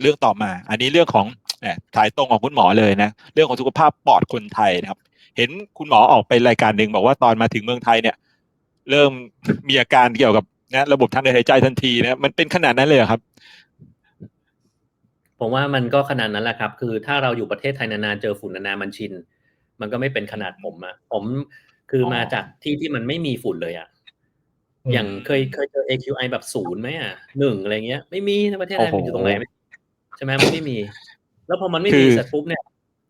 เรื่องต่อมา อันนี้เรื่องของแหมถ่ายตรงของคุณหมอเลยนะ เรื่องของสุขภาพปอดคนไทยนะครับ เห็นคุณหมอออกไปรายการหนึ่งบอกว่าตอนมาถึงเมืองไทยเนี่ย เริ่มมีอาการเกี่ยวกับนะระบบทางเดินหายใจทันทีนะมันเป็นขนาดนั้นเลยเหรอครับ ผมว่ามันก็ขนาดนั้นแหละครับ คือถ้าเราอยู่ประเทศไทยนานๆเจอฝุ่นนานๆมันชิน มันก็ไม่เป็นขนาดผมอะผมคือออมาจากที่ที่มันไม่มีฝุ่นเลยอะอืมอย่างเคยเคยเจอ AQI แบบศูนย์ไหมอะหนึ่งอะไรเงี้ย ไม่มีในประเทศไทยโอ้โหมันอยู่ตรงไหนไม่ ใช่ไหมมันไม่มี แล้วพอมันไม่คืมีอเสร็จปุ๊บเนี่ย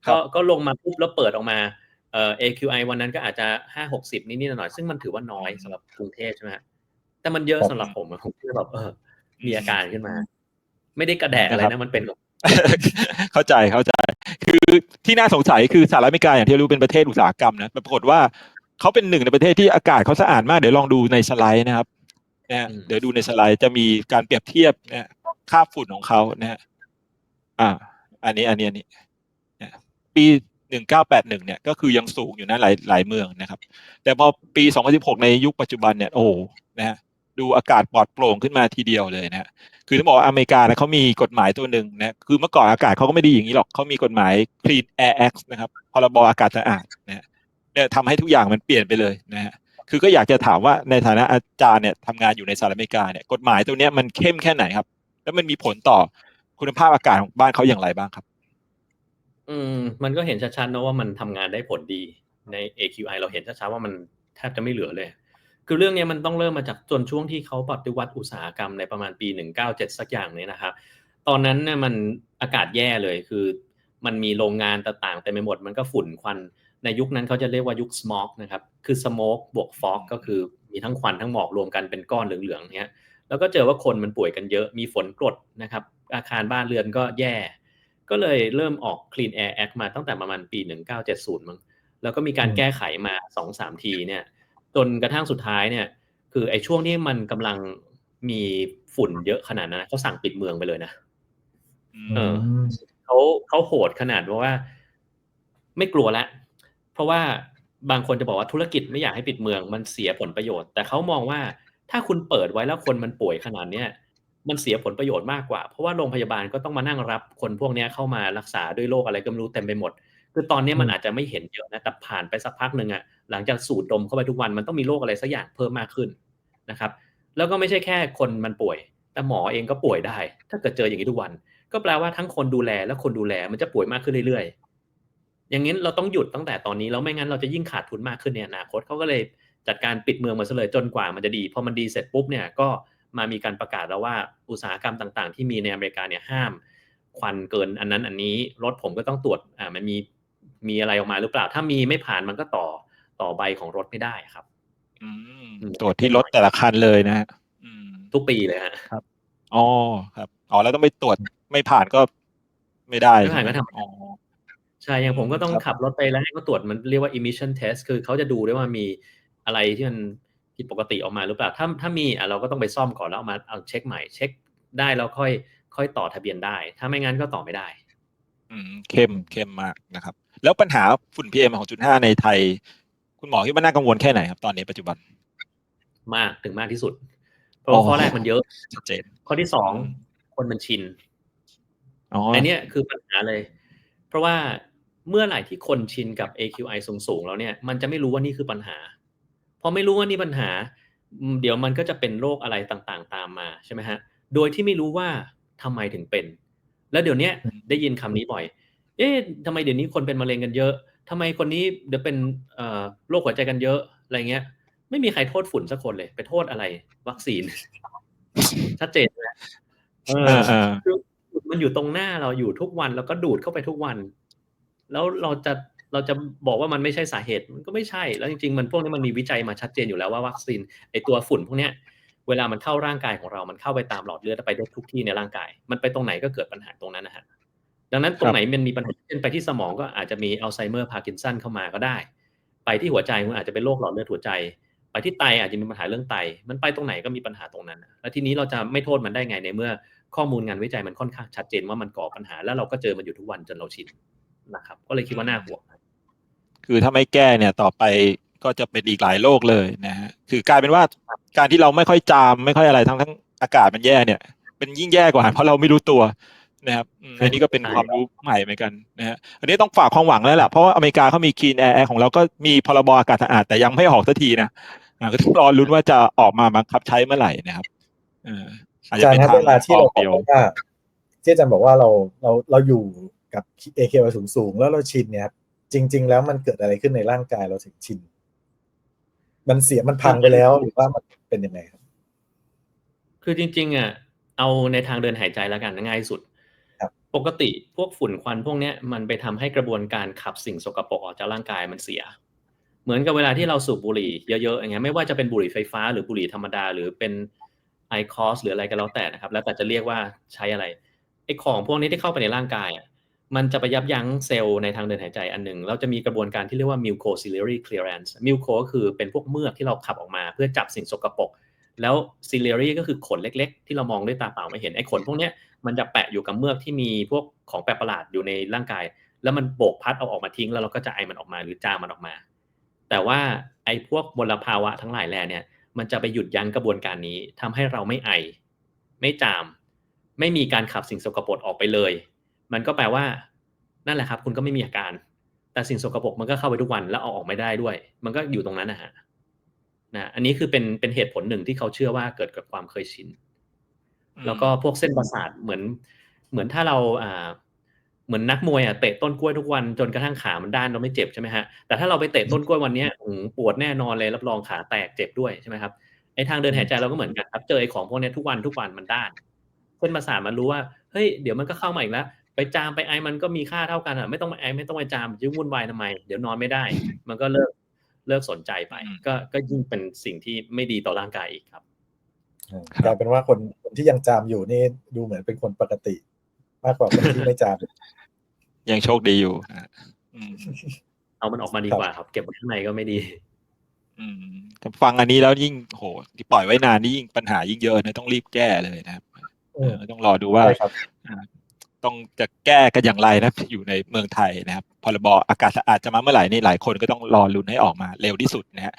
ครับก็ก็ลงมาปุ๊บแล้วเปิดออกมาเอ่อ AQI วันนั้นก็อาจจะห้าหกสิบนิดๆหน่อยๆซึ่งมันถือว่าน้อยสำหรับกรุงเทพใช่ไหมฮะแต่มันเยอะสำหรับผมอะผมก็เลยแบบเออมีอาการขึ้นมา ไม่ได้กระแดกอะไรนะครันะบมันเป็นแบบเข้าใจเข้าใจ คือที่น่าสงสัยคือสหรัฐอเมริกาอย่างที่รู้เป็นประเทศอุตสาหกรรมนะปรากฏว่าเขาเป็นหนึ่งในประเทศที่อากาศเขาสะอาดมากเดี๋ยวลองดูในสไลด์นะครับนะฮะอืมเดี๋ยวดูในสไลด์จะมีการเปรียบเทียบนะค่าฝุ่นของเขานะฮะ อ่า อันนี้ อันนี้ อันนี้ ปีหนึ่งเก้าแปดหนึ่งเนี่ย ก็คือยังสูงอยู่นะหลายหลายเมืองนะครับ แต่พอปีสองพันสิบหกในยุคปัจจุบันเนี่ย โอ้โหนะฮะ ดูอากาศปลอดโปร่งขึ้นมาทีเดียวเลยนะฮะคือต้องบอกอเมริกานะเขามีกฎหมายตัวหนึ่งนะ คือเมื่อก่อนอากาศเขาก็ไม่ดีอย่างนี้หรอก เขามีกฎหมาย Clean Air Act นะครับ พรบอากาศสะอาดนะฮะเนี่ยทำให้ทุกอย่างมันเปลี่ยนไปเลยนะฮะคือก็อยากจะถามว่าในฐานะอาจารย์เนี่ยทำงานอยู่ในสหรัฐอเมริกาเนี่ยกฎหมายตัวเนี้ยมันเข้มแค่ไหนครับ แล้วมันมีผลต่อ คุณภาพอากาศของบ้านเขาอย่างไรบ้างครับ อืม มันก็เห็นชัดๆนะว่ามันทำงานได้ผลดีใน AQI เราเห็นชัดๆว่ามันแทบจะไม่เหลือเลย คือเรื่องนี้มันต้องเริ่มมาจากจนช่วงที่เขาปฏิวัติอุตสาหกรรมในประมาณปี 197 สักอย่างเนี่ยนะครับ ตอนนั้นเนี่ยมันอากาศแย่เลยคือมันมีโรงงานต่างๆเต็มไปหมดมันก็ฝุ่นควันในยุคนั้นเขาจะเรียกว่ายุค smog นะครับ คือ smoke บวก fog ก็คือมีทั้งควันทั้งหมอกรวมกันเป็นก้อนเหลืองๆเนี้ย แล้วก็เจอว่าคนมันป่วยกันเยอะ มีฝนกรดนะครับ อาคารบ้านเรือนก็แย่ ก็เลยเริ่มออก Clean Air Act มาตั้งแต่ประมาณปี 1970 มั้งแล้วก็มีการอืมแก้ไขมา2-3ทีเนี่ย จนกระทั่งสุดท้ายเนี่ย คือไอ้ช่วงที่มันกำลังมีฝุ่นเยอะขนาดนั้นนะเขาสั่งปิดเมืองไปเลยนะเออมเขาเขาโหดขนาดว่า ไม่กลัวแล้วเพราะว่าบางคนจะบอกว่าธุรกิจไม่อยากให้ปิดเมืองมันเสียผลประโยชน์ แต่เขามองว่าถ้าคุณเปิดไว้แล้วคนมันป่วยขนาดเนี้ย มันเสียผลประโยชน์มากกว่า เพราะว่าโรงพยาบาลก็ต้องมานั่งรับคนพวกนี้เข้ามารักษาด้วยโรคอะไรก็ไม่รู้เต็มไปหมด คือตอนนี้มันอืมอาจจะไม่เห็นเยอะนะแต่ผ่านไปสักพักหนึ่งอะหลังจากสูดดมเข้าไปทุกวันมันต้องมีโรคอะไรสักอย่างเพิ่มมากขึ้นนะครับ แล้วก็ไม่ใช่แค่คนมันป่วย แต่หมอเองก็ป่วยได้ ถ้าเกิดเจออย่างนี้ทุกวัน ก็แปลว่าทั้งคนดูแลและคนดูแลมันจะป่วยมากขึ้นเรื่อยๆ อย่างนี้เราต้องหยุดตั้งแต่ตอนนี้แล้วไม่งั้นเราจะยิ่งขาดทุนมากขึ้นในอนาคตเขาก็เลยจัดการปิดเมืองมาซะเลยจนกว่ามันจะดีพอมันดีเสร็จปุ๊บเนี่ยก็ มามีการประกาศแล้วว่าอุตสาหกรรมต่าง ๆ ที่มีในอเมริกาเนี่ยห้าม ควันเกินอันนั้นอันนี้รถผมก็ต้องตรวจอ่ามันมีมีอะไรออกมาหรือเปล่า ถ้ามีไม่ผ่านมันก็ต่อต่อใบของรถไม่ได้ครับอืมอืมตรวจที่รถแต่ละคันเลยนะฮะอืมทุกปีเลยฮะอ๋อครับอ๋อแล้วต้องไปตรวจไม่ผ่านก็ไม่ได้ไม่ผ่านก็ทำอ๋อใช่อย่างผมก็ต้องครับขับรถไปแล้วให้เขาตรวจมันเรียกว่า emission test คือเขาจะดูด้วยว่ามีอะไรที่มัน ผิดปกติออกมาหรือเปล่าถ้าถ้ามีอะเราก็ต้องไปซ่อมก่อนแล้วเอามาเอาเช็คใหม่เช็คได้แล้วค่อย ค่อยต่อทะเบียนได้ ถ้าไม่งั้นก็ต่อไม่ได้ อืมเข้มเข้มมากนะครับ แล้วปัญหาฝุ่น PM 2.5ในไทย คุณหมอคิดว่าน่ากังวลแค่ไหนครับตอนนี้ปัจจุบัน มากถึงมากที่สุดเพราะว่าอ๋อข้อแรกมันเยอะชัดเจนข้อที่สองอืมคนมันชินอ๋ออันเนี้ยคือปัญหาเลย เพราะว่าเมื่อไหร่ที่คนชินกับ AQI สูงๆแล้วเนี่ย มันจะไม่รู้ว่านี่คือปัญหา พอไม่รู้ว่านี่ปัญหาอืมเดี๋ยวมันก็จะเป็นโรคอะไรต่างๆ ตามมาใช่ไหมฮะโดยที่ไม่รู้ว่าทำไมถึงเป็น แล้วเดี๋ยวเนี้ยได้ยินคำนี้บ่อย เอ๊ะทำไมเดี๋ยวนี้คนเป็นมะเร็งกันเยอะทำไมคนนี้เดี๋ยวเป็นเอ่อโรคหัวใจกันเยอะอะไรเงี้ย ไม่มีใครโทษฝุ่นสักคนเลย ไปโทษอะไร วัคซีน ชัดเจนนะเอเอออเออคือมันอยู่ตรงหน้าเราอยู่ทุกวันแล้วก็ดูดเข้าไปทุกวัน แล้วเราจะ เราจะบอกว่ามันไม่ใช่สาเหตุมันก็ไม่ใช่ แล้วจริงๆมันพวกนี้มันมีวิจัยมาชัดเจนอยู่แล้วว่าวัคซีนไอตัวฝุ่นพวกเนี้ยเวลามันเข้าร่างกายของเรา มันเข้าไปตามหลอดเลือดไปได้ทุกที่ในร่างกาย มันไปตรงไหนก็เกิดปัญหาตรงนั้นนะฮะดังนั้นตรงไหนมันมีปัญหาเช่นไปที่สมองก็อาจจะมีอัลไซเมอร์พาร์กินสันเข้ามาก็ได้ ไปที่หัวใจมันอาจจะเป็นโรคหลอดเลือดหัวใจ ไปที่ไตอาจจะมีปัญหาเรื่องไต มันไปตรงไหนก็มีปัญหาตรงนั้นนะแล้วทีนี้เราจะไม่โทษมันได้ไงในเมื่อข้อมูลงานวิจัยมันค่อนข้างชัดเจนว่ามันก่อปัญหา แล้วเราก็เจอมันอยู่ทุกวันจนเราชินนะครับ ก็เลยคิดว่าน่าห่วง คือถ้าไม่แก้เนี่ยต่อไปก็จะเป็นอีกหลายโรคเลยนะฮะคือกลายเป็นว่าการที่เราไม่ค่อยจามไม่ค่อยอะไรทั้งทั้งอากาศมันแย่เนี่ยเป็นยิ่งแย่กว่าเพราะเราไม่รู้ตัวนะครับอันนี้ก็เป็นความรู้ใหม่เหมือนกันนะฮะอันนี้ต้องฝากความหวังแล้วแหละเพราะว่าอเมริกาเขามี Clean Air ของเราก็มีพรบอากาศสะอาดแต่ยังไม่ออกสักทีนะอ่าก็ต้องรอลุ้นว่าจะออกมาบังคับใช้เมื่อไหร่นะครับอาจอาจจารเป็ย์นครับเวลาที่เราออกบอเดียวกว่าที่อาจารย์บอกว่าเราเราเราอยู่กับ AQI สูงสูงแล้วเราชินเนี่ยครับ จริง ๆ แล้วมันเกิดอะไรขึ้นในร่างกายเราถึงชิน มันเสียมันพังไปแล้วหรือว่ามันเป็นยังไงครับ คือจริง ๆอะเอาในทางเดินหายใจแล้วกันง่ายสุดครับปกติพวกฝุ่นควันพวกเนี้ยมันไปทำให้กระบวนการขับสิ่งสกปรกออกจากร่างกายมันเสีย เหมือนกับเวลาที่เราสูบบุหรี่เยอะๆอย่างเงี้ยไม่ว่าจะเป็นบุหรี่ไฟฟ้าหรือบุหรี่ธรรมดา หรือเป็นไอคอสหรืออะไรก็แล้วแต่นะครับ แล้วแต่จะเรียกว่าใช้อะไรไอของพวกนี้ที่เข้าไปในร่างกายอะ มันจะไปยับยั้งเซลล์ในทางเดินหายใจอันหนึ่งเราจะมีกระบวนการที่เรียกว่า mucociliary clearance muco ก็คือเป็นพวกเมือกที่เราขับออกมา เพื่อจับสิ่งสกปรกแล้ว ciliary ก็คือขนเล็ก ๆ ที่เรามองด้วยตาเปล่าไม่เห็นไอ้ขนพวกเนี้ยมันจะแปะอยู่กับเมือกที่มีพวกของแปลกประหลาดอยู่ในร่างกาย แล้วมันโบกพัดเอาออกมาทิ้ง แล้วเราก็จะไอมันออกมาหรือจามมันออกมา แต่ว่าไอ้พวกมลภาวะทั้งหลายแหล่เนี่ยมันจะไปหยุดยั้งกระบวนการนี้ทำให้เราไม่ไอ ไม่จาม ไม่มีการขับสิ่งสกปรกออกไปเลย มันก็แปลว่านั่นแหละครับ คุณก็ไม่มีอาการ แต่สิ่งสกปรกมันก็เข้าไปทุกวันแล้วเอาออกไม่ได้ด้วย มันก็อยู่ตรงนั้นนะฮะนะอันนี้คือเป็นเป็นเหตุผลหนึ่งที่เขาเชื่อว่าเกิดกับความเคยชินแล้วก็พวกเส้นประสาทเหมือน เหมือนถ้าเราอ่าเหมือนนักมวยอะเตะต้นกล้วยทุกวันจนกระทั่งขามันด้านเราไม่เจ็บใช่ไหมฮะแต่ถ้าเราไปเตะต้นกล้วยวันเนี้ยอื้อหือปวดแน่นอนเลยรับรองขาแตกเจ็บด้วยใช่ไหมครับไอ้ทางเดินหายใจเราก็เหมือนกันครับ เจอไอ้ของพวกเนี้ยทุกวันทุกวันมันด้านเส้นประสาทมันรู้ว่าเฮ้ยเดี๋ยวมันก็เข้ามาอีกแล้ว ไปจามไปไอมันก็มีค่าเท่ากันอะไม่ต้องไปไอไม่ต้องไปจามยุ่งวุ่นวายทำไม เดี๋ยวนอนไม่ได้ มันก็เลิกเลิกสนใจไปอืมก็ก็ยิ่งเป็นสิ่งที่ไม่ดีต่อร่างกายอีกครับกลายเป็นว่าคนคนที่ยังจามอยู่นี่ดูเหมือนเป็นคนปกติ มากกว่าคนที่ไม่จาม ยังโชคดีอยู่นะอืมเอามันออกมาดีกว่าครับ เก็บไว้ข้างในก็ไม่ดี อืมแต่ฟังอันนี้แล้วยิ่งโหที่ปล่อยไว้นานนี่ยิ่งปัญหายิ่งเยอะนะต้องรีบแก้เลยนะครับอืมเออต้องรอดูว่าใช่ครับ ต้องจะแก้กันอย่างไรนะอยู่ในเมืองไทยนะครับพรบอากาศสะอาดจะมาเมื่อไหร่นี่หลายคนก็ต้องรอลุ้นให้ออกมาเร็วที่สุดนะฮะ